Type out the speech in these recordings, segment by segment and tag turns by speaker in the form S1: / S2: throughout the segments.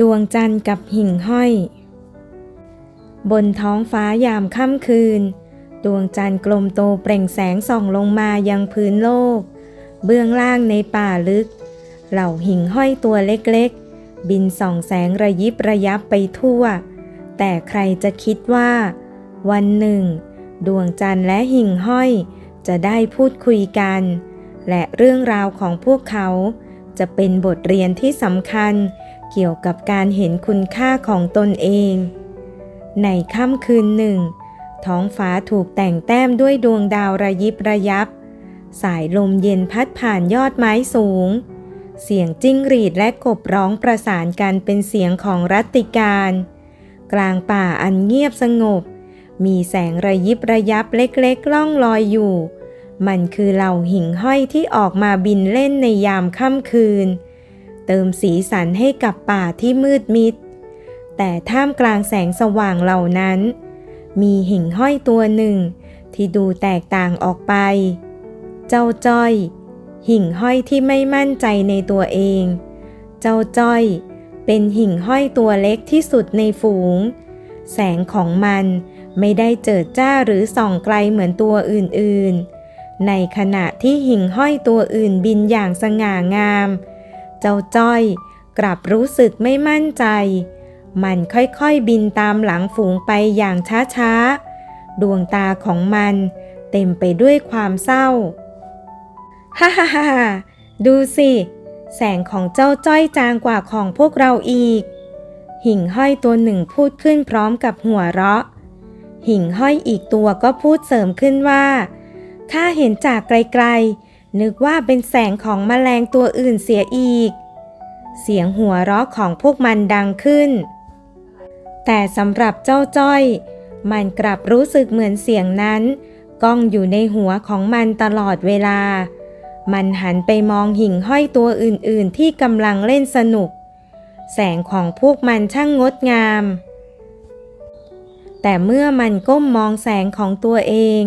S1: ดวงจันทร์กับหิ่งห้อย บนท้องฟ้ายามค่ำคืน ดวงจันทร์กลมโตเปล่งแสงส่องลงมายังพื้นโลก เบื้องล่างในป่าลึก เหล่าหิ่งห้อยตัวเล็กๆ บินส่องแสงระยิบระยับไปทั่ว แต่ใครจะคิดว่า วันหนึ่ง ดวงจันทร์และหิ่งห้อย จะได้พูดคุยกัน และเรื่องราวของพวกเขา จะเป็นบทเรียนที่สำคัญ เกี่ยวกับการเห็นคุณค่าของตนเอง ในค่ำคืนหนึ่ง ท้องฟ้าถูกแต่งแต้มด้วยดวงดาวระยิบระยับ สายลมเย็นพัดผ่านยอดไม้สูง เสียงจิ้งหรีดและกบร้องประสานกันเป็นเสียงของรัตติการ กลางป่าอันเงียบสงบ มีแสงระยิบระยับเล็กๆล่องลอยอยู่ มันคือเหล่าหิ่งห้อยที่ออกมาบินเล่นในยามค่ำคืน เติมสีสันให้กับป่าที่มืดมิด แต่ท่ามกลางแสงสว่างเหล่านั้น มีหิ่งห้อยตัวหนึ่ง ที่ดูแตกต่างออกไป เจ้าจ้อย หิ่งห้อยที่ไม่มั่นใจในตัวเอง เจ้าจ้อย เป็นหิ่งห้อยตัวเล็กที่สุดในฝูง แสงของมันไม่ได้เจิดจ้าหรือส่องไกลเหมือนตัวอื่นๆ ในขณะที่หิ่งห้อยตัวอื่นบินอย่างสง่างาม เจ้าจ้อยกลับรู้สึกไม่มั่นใจ มันค่อยๆบินตามหลังฝูงไปอย่างช้าๆ ดวงตาของมันเต็มไปด้วยความเศร้า ฮ่าฮ่าฮ่าดูสิ แสงของเจ้าจ้อยจางกว่าของพวกเราอีก หิ่งห้อยตัวหนึ่งพูดขึ้นพร้อมกับหัวเราะ หิ่งห้อยอีกตัวก็พูดเสริมขึ้นว่า ข้าเห็นจากไกลๆ นึกว่าเป็นแสงของแมลงตัวอื่นเสียอีก เสียงหัวเราะของพวกมันดังขึ้น แต่สำหรับเจ้าจ้อย มันกลับรู้สึกเหมือนเสียงนั้นก้องอยู่ในหัวของมันตลอดเวลา มันหันไปมองหิ่งห้อยตัวอื่นๆ ที่กำลังเล่นสนุก แสงของพวกมันช่างงดงาม แต่เมื่อมันก้มมองแสงของตัวเอง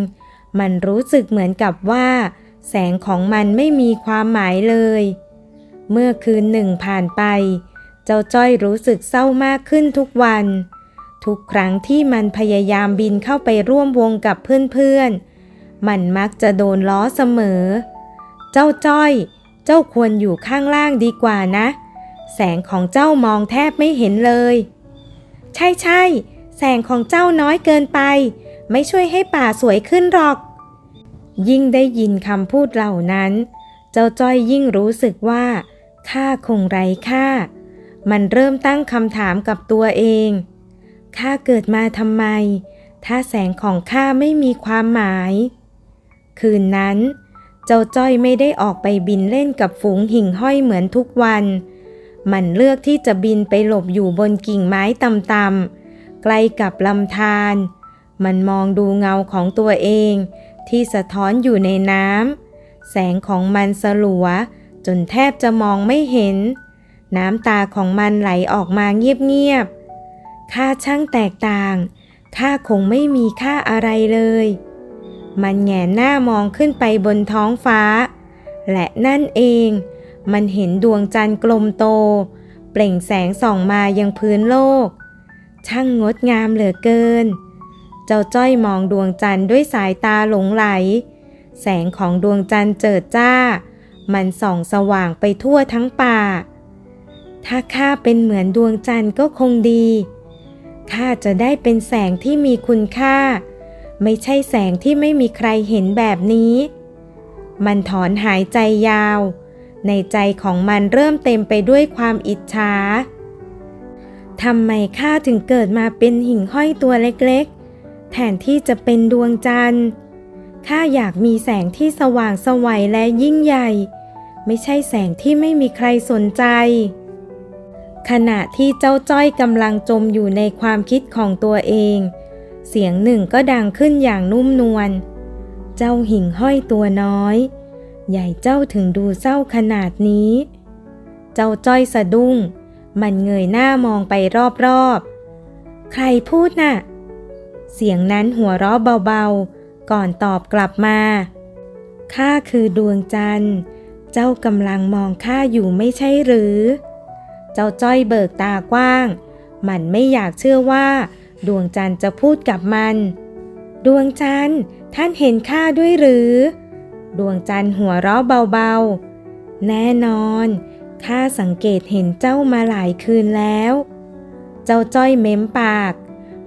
S1: มันรู้สึกเหมือนกับว่า แสงของมันไม่มีความหมายเลย เมื่อคืนหนึ่งผ่านไป เจ้าจ้อยรู้สึกเศร้ามากขึ้นทุกวัน ทุกครั้งที่มันพยายามบินเข้าไปร่วมวงกับเพื่อนๆ มันมักจะโดนล้อเสมอ เจ้าจ้อย เจ้าควรอยู่ข้างล่างดีกว่านะ แสงของเจ้ามองแทบไม่เห็นเลย ใช่ใช่ๆแสงของเจ้าน้อยเกินไป ไม่ช่วยให้ป่าสวยขึ้นหรอก ยิ่งได้ยินคำพูดเหล่านั้น เจ้าจ้อยยิ่งรู้สึกว่าข้าคงไร้ค่า มันเริ่มตั้งคำถามกับตัวเองข้าเกิดมาทำไม ถ้าแสงของข้าไม่มีความหมาย คืนนั้น เจ้าจ้อยไม่ได้ออกไปบินเล่นกับฝูงหิ่งห้อยเหมือนทุกวัน มันเลือกที่จะบินไปหลบอยู่บนกิ่งไม้ต่ำๆใกล้กับลำธาร มันมองดูเงาของตัวเอง ที่สะท้อนอยู่ในน้ำแสงของมันสลัว จนแทบจะมองไม่เห็น น้ำตาของมันไหลออกมาเงียบๆค่าช่างแตกต่างค่าคงไม่มีค่าอะไรเลย มันแงหน้ามองขึ้นไปบนท้องฟ้า และนั่นเอง มันเห็นดวงจันทร์กลมโต เปล่งแสงส่องมายังพื้นโลก ช่างงดงามเหลือเกิน จ้าจ้อยมองดวงจันทร์ด้วยสายตาหลงไหล แสงของดวงจันทร์เจิดจ้า มันส่องสว่างไปทั่วทั้งป่า ถ้าข้าเป็นเหมือนดวงจันทร์ก็คงดี ข้าจะได้เป็นแสงที่มีคุณค่า ไม่ใช่แสงที่ไม่มีใครเห็นแบบนี้ มันถอนหายใจยาว ในใจของมันเริ่มเต็มไปด้วยความอิจฉาทำไมข้าถึงเกิดมาเป็นหิ่งห้อยตัวเล็กๆ แทนที่จะเป็นดวงจันทร์ ข้าอยากมีแสงที่สว่างสวัยและยิ่งใหญ่ ไม่ใช่แสงที่ไม่มีใครสนใจ ขณะที่เจ้าจ้อยกำลังจมอยู่ในความคิดของตัวเอง เสียงหนึ่งก็ดังขึ้นอย่างนุ่มนวล เจ้าหิ่งห้อยตัวน้อย ใหญ่เจ้าถึงดูเศร้าขนาดนี้ เจ้าจ้อยสะดุ้ง มันเงยหน้ามองไปรอบๆ ใครพูดน่ะ เสียงนั้นหัวเราะเบาๆ ก่อนตอบกลับมา ข้าคือดวงจันทร์ เจ้ากำลังมองข้าอยู่ไม่ใช่หรือ เจ้าจ้อยเบิกตากว้าง มันไม่อยากเชื่อว่า ดวงจันทร์จะพูดกับมัน ดวงจันทร์ท่านเห็นข้าด้วยหรือ ดวงจันทร์หัวเราะเบาๆ แน่นอนข้าสังเกตเห็นเจ้ามาหลายคืนแล้ว เจ้าจ้อยเม้มปาก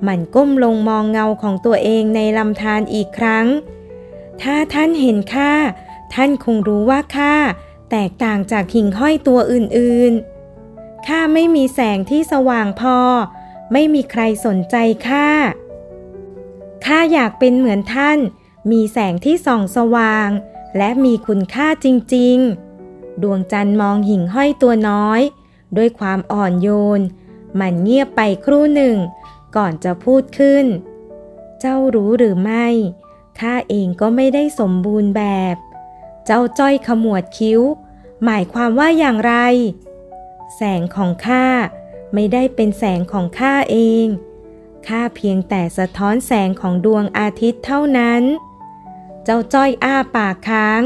S1: มันก้มลงมองเงาของตัวเองในลำธารอีกครั้ง ถ้าท่านเห็นข้าท่านคงรู้ว่าข้าแตกต่างจากหิ่งห้อยตัวอื่นๆ ข้าไม่มีแสงที่สว่างพอ ไม่มีใครสนใจข้า ข้าอยากเป็นเหมือนท่าน มีแสงที่ส่องสว่าง และมีคุณค่าจริงๆ ดวงจันทร์มองหิ่งห้อยตัวน้อย ด้วยความอ่อนโยน มันเงียบไปครู่หนึ่ง ก่อนจะพูดขึ้น เจ้ารู้หรือไม่ข้าเองก็ไม่ได้สมบูรณ์แบบ เจ้าจ้อยขมวดคิ้ว หมายความว่าอย่างไร แสงของข้าไม่ได้เป็นแสงของข้าเอง ข้าเพียงแต่สะท้อนแสงของดวงอาทิตย์เท่านั้น เจ้าจ้อยอ้าปากค้าง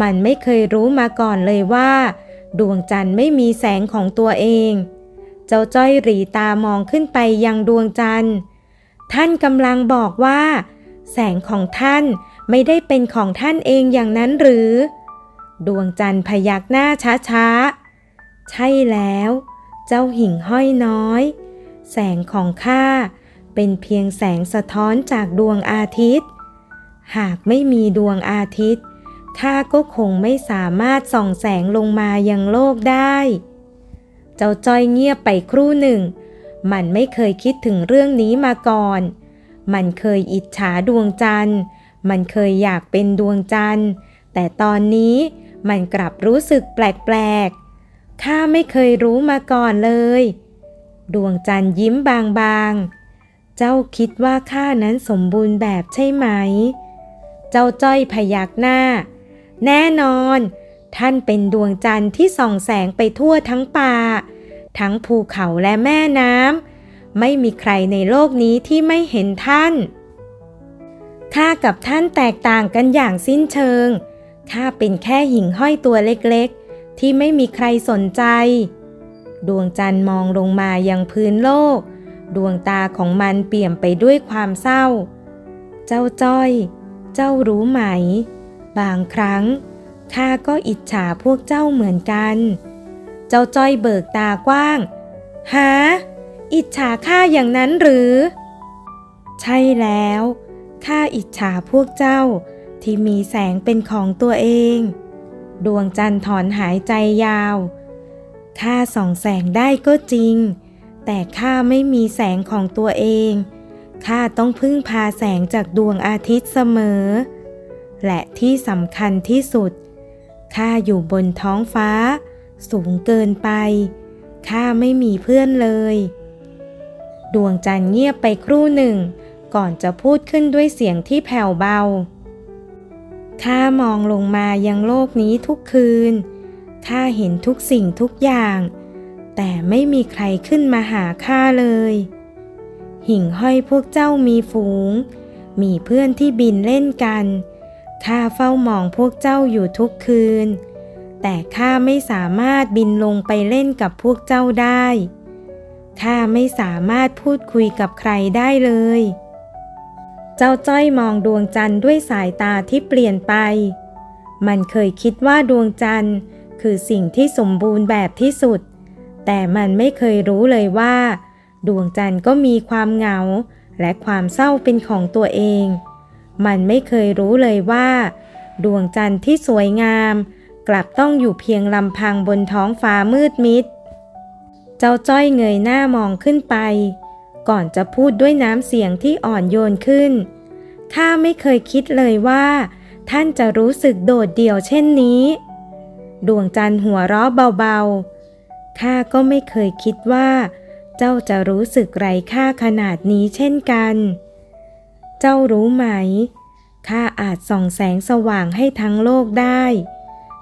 S1: มันไม่เคยรู้มาก่อนเลยว่า ดวงจันทร์ไม่มีแสงของตัวเอง เจ้าจ้อยหรีตามองขึ้นไปยังดวงจันทร์ ท่านกำลังบอกว่า แสงของท่านไม่ได้เป็นของท่านเองอย่างนั้นหรือ ดวงจันทร์พยักหน้าช้าๆ ใช่แล้ว เจ้าหิ่งห้อยน้อย แสงของข้าเป็นเพียงแสงสะท้อนจากดวงอาทิตย์ หากไม่มีดวงอาทิตย์ข้าก็คงไม่สามารถส่องแสงลงมายังโลกได้ เจ้าจ้อยเงียบไปครู่หนึ่ง มันไม่เคยคิดถึงเรื่องนี้มาก่อน มันเคยอิจฉาดวงจันทร์ มันเคยอยากเป็นดวงจันทร์ แต่ตอนนี้มันกลับรู้สึกแปลกๆ ข้าไม่เคยรู้มาก่อนเลย ดวงจันทร์ยิ้มบางๆ เจ้าคิดว่าข้านั้นสมบูรณ์แบบใช่ไหม เจ้าจ้อยพยักหน้า แน่นอน ท่านเป็นดวงจันทร์ที่ส่องแสงไปทั่วทั้งป่า ทั้งภูเขาและแม่น้ำไม่มีใครในโลกนี้ที่ไม่เห็นท่านข้ากับท่านแตกต่างกันอย่างสิ้นเชิงข้าเป็นแค่หิ่งห้อยตัวเล็กๆ ที่ไม่มีใครสนใจ ดวงจันทร์มองลงมายังพื้นโลก ดวงตาของมันเปี่ยมไปด้วยความเศร้า เจ้าจ้อย เจ้ารู้ไหม บางครั้ง ข้าก็อิจฉาพวกเจ้าเหมือนกัน เจ้าจ้อยเบิกตากว้าง หา อิจฉาข้าอย่างนั้นหรือ ใช่แล้วข้าอิจฉาพวกเจ้าที่มีแสงเป็นของตัวเอง ดวงจันทร์ถอนหายใจยาวข้าส่องแสงได้ก็จริง แต่ข้าไม่มีแสงของตัวเองข้าต้องพึ่งพาแสงจากดวงอาทิตย์เสมอ และที่สำคัญที่สุด ข้าอยู่บนท้องฟ้า สูงเกินไป ข้าไม่มีเพื่อนเลย ดวงจันทร์เงียบไปครู่หนึ่ง ก่อนจะพูดขึ้นด้วยเสียงที่แผ่วเบา ข้ามองลงมายังโลกนี้ทุกคืน ข้าเห็นทุกสิ่งทุกอย่าง แต่ไม่มีใครขึ้นมาหาข้าเลย หิ่งห้อยพวกเจ้ามีฝูง มีเพื่อนที่บินเล่นกัน ข้าเฝ้ามองพวกเจ้าอยู่ทุกคืน แต่ข้าไม่สามารถบินลงไปเล่นกับพวกเจ้าได้ ข้าไม่สามารถพูดคุยกับใครได้เลย เจ้าจ้อยมองดวงจันทร์ด้วยสายตาที่เปลี่ยนไป มันเคยคิดว่าดวงจันทร์คือสิ่งที่สมบูรณ์แบบที่สุด แต่มันไม่เคยรู้เลยว่า ดวงจันทร์ก็มีความเหงาและความเศร้าเป็นของตัวเอง มันไม่เคยรู้เลยว่า ดวงจันทร์ที่สวยงาม กลับต้องอยู่เพียงลำพังบนท้องฟ้ามืดมิด เจ้าจ้อยเงยหน้ามองขึ้นไป ก่อนจะพูดด้วยน้ำเสียงที่อ่อนโยนขึ้น ข้าไม่เคยคิดเลยว่า ท่านจะรู้สึกโดดเดี่ยวเช่นนี้ ดวงจันทร์หัวเราะเบาๆ ข้าก็ไม่เคยคิดว่า เจ้าจะรู้สึกไร้ค่าขนาดนี้เช่นกัน เจ้ารู้ไหม ข้าอาจส่องแสงสว่างให้ทั้งโลกได้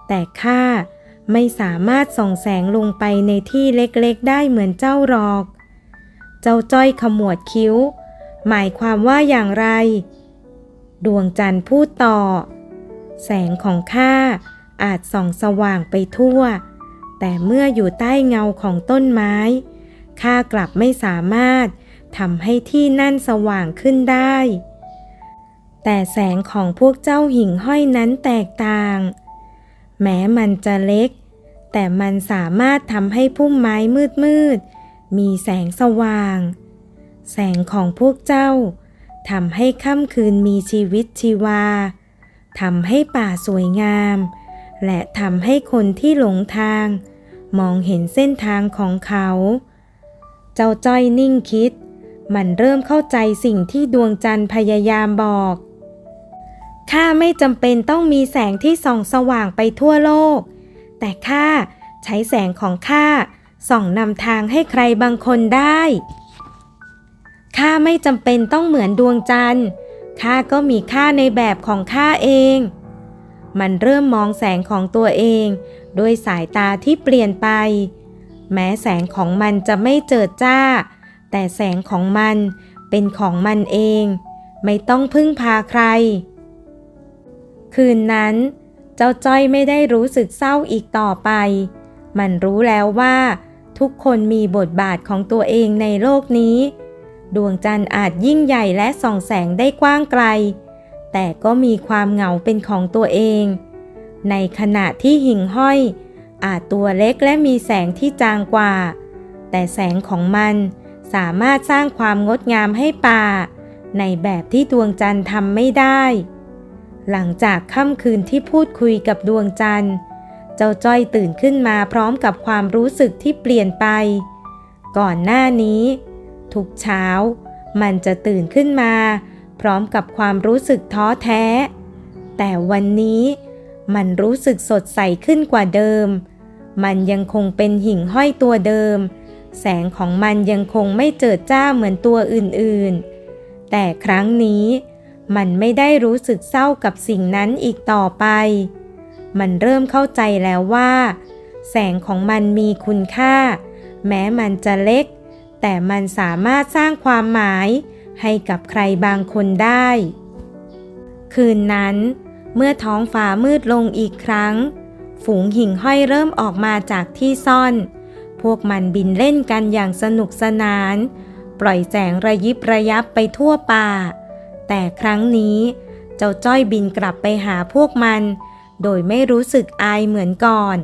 S1: แต่ข้าไม่สามารถส่องแสงลงไปในที่เล็กๆได้เหมือนเจ้าหรอก เจ้าจ้อยขมวดคิ้ว หมายความว่าอย่างไร ดวงจันทร์พูดต่อ แสงของข้าอาจส่องสว่างไปทั่วแแต่เมื่ออยู่ใต้เงาของต้นไม้ ข้ากลับไม่สามารถทำให้ที่นั่นสว่างขึ้นได้ แต่แสงของพวกเจ้าหิ่งห้อยนั้นแตกต่าง แม้มันจะเล็ก แต่มันสามารถทำให้พุ่มไม้มืดๆมีแสงสว่าง แสงของพวกเจ้าทำให้ค่ำคืนมีชีวิตชีวาทำให้ป่าสวยงาม และทำให้คนที่หลงทาง มองเห็นเส้นทางของเขา เจ้าจ้อยนิ่งคิด มันเริ่มเข้าใจสิ่งที่ดวงจันทร์พยายามบอก ข้าไม่จำเป็นต้องมีแสงที่ส่องสว่างไปทั่วโลก แต่ข้าใช้แสงของข้าส่องนำทางให้ใครบางคนได้ข้าไม่จำเป็นต้องเหมือนดวงจันทร์ข้าก็มีค่าในแบบของข้าเอง มันเริ่มมองแสงของตัวเองด้วยสายตาที่เปลี่ยนไป แม้แสงของมันจะไม่เจิดจ้า แต่แสงของมันเป็นของมันเอง ไม่ต้องพึ่งพาใคร คืนนั้น เจ้าจ้อยไม่ได้รู้สึกเศร้าอีกต่อไป มันรู้แล้วว่า ทุกคนมีบทบาทของตัวเองในโลกนี้ ดวงจันทร์อาจยิ่งใหญ่และส่องแสงได้กว้างไกล แต่ก็มีความเหงาเป็นของตัวเอง ในขณะที่หิ่งห้อย อาจตัวเล็กและมีแสงที่จางกว่า แต่แสงของมันสามารถสร้างความงดงามให้ป่า ในแบบที่ดวงจันทร์ทำไม่ได้ หลังจากค่ำคืนที่พูดคุยกับดวงจันทร์ เจ้าจ้อยตื่นขึ้นมาพร้อมกับความรู้สึกที่เปลี่ยนไป ก่อนหน้านี้ ทุกเช้า มันจะตื่นขึ้นมา พร้อมกับความรู้สึกท้อแท้ แต่วันนี้ มันรู้สึกสดใสขึ้นกว่าเดิม มันยังคงเป็นหิ่งห้อยตัวเดิม แสงของมันยังคงไม่เจิดจ้าเหมือนตัวอื่นๆ แต่ครั้งนี้ มันไม่ได้รู้สึกเศร้ากับสิ่งนั้นอีกต่อไป มันเริ่มเข้าใจแล้วว่า แสงของมันมีคุณค่า แม้มันจะเล็ก แต่มันสามารถสร้างความหมายให้กับใครบางคนได้ คืนนั้น เมื่อท้องฟ้ามืดลงอีกครั้ง ฝูงหิ่งห้อยเริ่มออกมาจากที่ซ่อน พวกมันบินเล่นกันอย่างสนุกสนาน ปล่อยแสงระยิบระยับไปทั่วป่า แต่ครั้งนี้ เจ้าจ้อยบินกลับไปหาพวกมัน โดยไม่รู้สึกอายเหมือนก่อน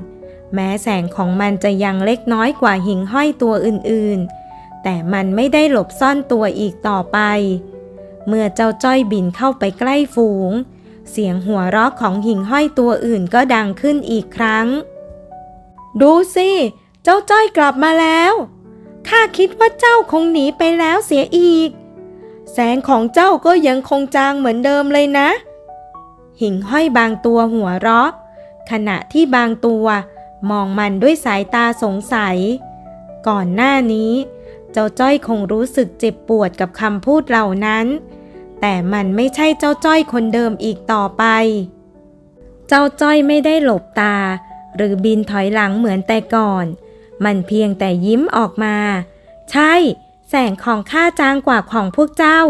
S1: แม้แสงของมันจะยังเล็กน้อยกว่าหิ่งห้อยตัวอื่นๆ แต่มันไม่ได้หลบซ่อนตัวอีกต่อไป เมื่อเจ้าจ้อยบินเข้าไปใกล้ฝูง เสียงหัวเราะของหิ่งห้อยตัวอื่นก็ดังขึ้นอีกครั้ง ดูสิ เจ้าจ้อยกลับมาแล้วข้าคิดว่าเจ้าคงหนีไปแล้วเสียอีก แสงของเจ้าก็ยังคงจางเหมือนเดิมเลยนะ หิ่งห้อยบางตัวหัวเราะ ขณะที่บางตัวมองมันด้วยสายตาสงสัย ก่อนหน้านี้ เจ้าจ้อยคงรู้สึกเจ็บปวดกับคำพูดเหล่านั้น แต่มันไม่ใช่เจ้าจ้อยคนเดิมอีกต่อไป เจ้าจ้อยไม่ได้หลบตา หรือบินถอยหลังเหมือนแต่ก่อน มันเพียงแต่ยิ้มออกมา ใช่ แสงของข้าจางกว่าของพวกเจ้า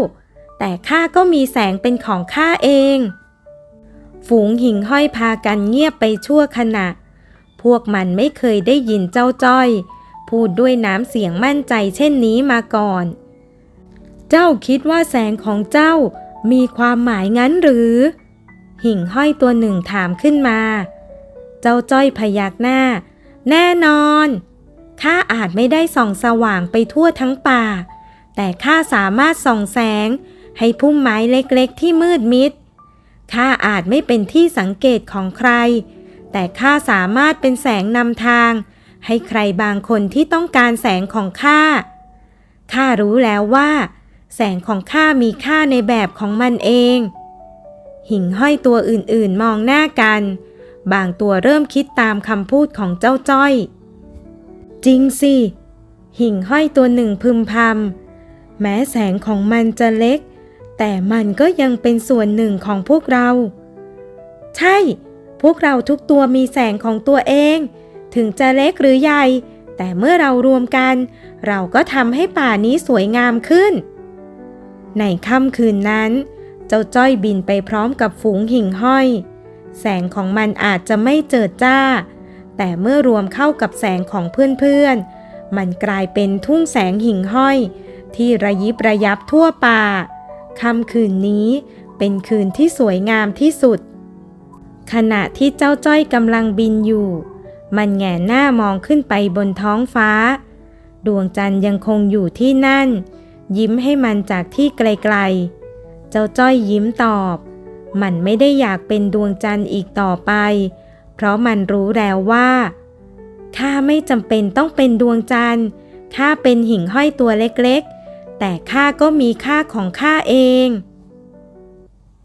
S1: แต่ข้าก็มีแสงเป็นของข้าเอง ฝูงหิ่งห้อยพากันเงียบไปชั่วขณะ พวกมันไม่เคยได้ยินเจ้าจ้อย พูดด้วยน้ำเสียงมั่นใจเช่นนี้มาก่อน เจ้าคิดว่าแสงของเจ้ามีความหมายงั้นหรือ หิ่งห้อยตัวหนึ่งถามขึ้นมา เจ้าจ้อยพยักหน้า แน่นอน ข้าอาจไม่ได้ส่องสว่างไปทั่วทั้งป่า แต่ข้าสามารถส่องแสง ให้พุ่มไม้เล็กๆ ที่มืดมิด ข้าอาจไม่เป็นที่สังเกตของใคร แต่ข้าสามารถเป็นแสงนำทาง ให้ใครบางคนที่ต้องการแสงของข้า ข้ารู้แล้วว่า แสงของข้ามีค่าในแบบของมันเอง หิ่งห้อยตัวอื่นๆมองหน้ากัน บางตัวเริ่มคิดตามคำพูดของเจ้าจ้อย จริงสิ หิ่งห้อยตัวหนึ่งพึมพำแม้แสงของมันจะเล็ก แต่มันก็ยังเป็นส่วนหนึ่งของพวกเรา ใช่ พวกเราทุกตัวมีแสงของตัวเอง ถึงจะเล็กหรือใหญ่ แต่เมื่อเรารวมกัน เราก็ทำให้ป่านี้สวยงามขึ้น ในค่ำคืนนั้น เจ้าจ้อยบินไปพร้อมกับฝูงหิ่งห้อย แสงของมันอาจจะไม่เจิดจ้า แต่เมื่อรวมเข้ากับแสงของเพื่อนๆ มันกลายเป็นทุ่งแสงหิ่งห้อย ที่ระยิบระยับทั่วป่าค่ำคืนนี้เป็นคืนที่สวยงามที่สุด ขณะที่เจ้าจ้อยกำลังบินอยู่ มันแง่หน้ามองขึ้นไปบนท้องฟ้า ดวงจันทร์ยังคงอยู่ที่นั่น ยิ้มให้มันจากที่ไกลๆ เจ้าจ้อยยิ้มตอบ มันไม่ได้อยากเป็นดวงจันทร์อีกต่อไป เพราะมันรู้แล้วว่าข้าไม่จำเป็นต้องเป็นดวงจันทร์ข้าเป็นหิ่งห้อยตัวเล็กๆ แต่ข้าก็มีค่าของข้าเอง